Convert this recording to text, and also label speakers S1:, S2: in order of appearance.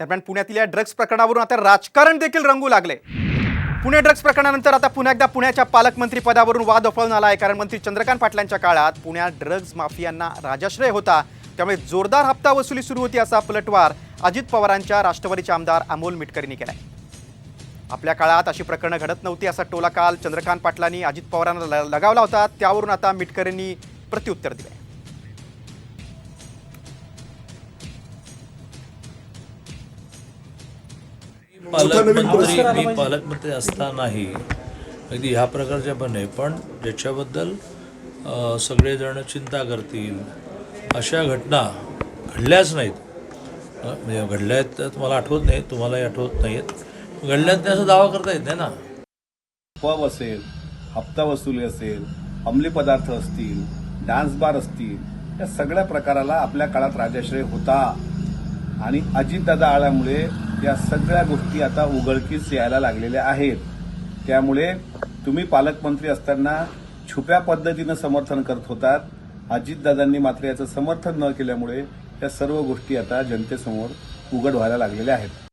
S1: दरम्यान पुण्यातील या ड्रग्ज प्रकरणावरून आता राजकारण देखील रंगू लागले. पुणे ड्रग्ज प्रकरणानंतर आता पुन्हा एकदा पुण्याच्या पालकमंत्री पदावरून वाद उफळून आला आहे. कारण मंत्री चंद्रकांत पाटलांच्या काळात पुण्यात ड्रग्ज माफियांना राजाश्रय होता. त्यामुळे जोरदार हप्ता वसुली सुरू होती असा पलटवार अजित पवारांच्या राष्ट्रवादीचे आमदार अमोल मिटकरींनी केलाय. आपल्या काळात अशी प्रकरणं घडत नव्हती असा टोला काल चंद्रकांत पाटलांनी अजित पवारांना ल- लगावला होता. त्यावरून आता मिटकरींनी प्रत्युत्तर दिलंय.
S2: पालकमंत्री मी पालकमंत्री असतानाही अगदी ह्या प्रकारच्या पण नाही पण ज्याच्याबद्दल सगळेजण चिंता करतील अशा घटना घडल्याच नाहीत. म्हणजे घडल्या आहेत तर तुम्हाला आठवत नाही तुम्हालाही आठवत नाहीत घडल्यात नाही असा दावा करता येत नाही ना.
S3: पब असेल हप्ता वसुली असेल अंमली पदार्थ असतील डान्स बार असतील या सगळ्या प्रकाराला आपल्या काळात राजाश्रय होता. आणि अजितदादा आल्यामुळे या सगळ्या गोष्टी आता उघडकीस यायला लागलेल्या आहेत. त्यामुळे तुम्ही पालकमंत्री असताना छुप्या पद्धतीनं समर्थन करत होतात. अजितदादांनी मात्र याचं समर्थन न केल्यामुळे या सर्व गोष्टी आता जनतेसमोर उघड व्हायला लागलेल्या आहेत.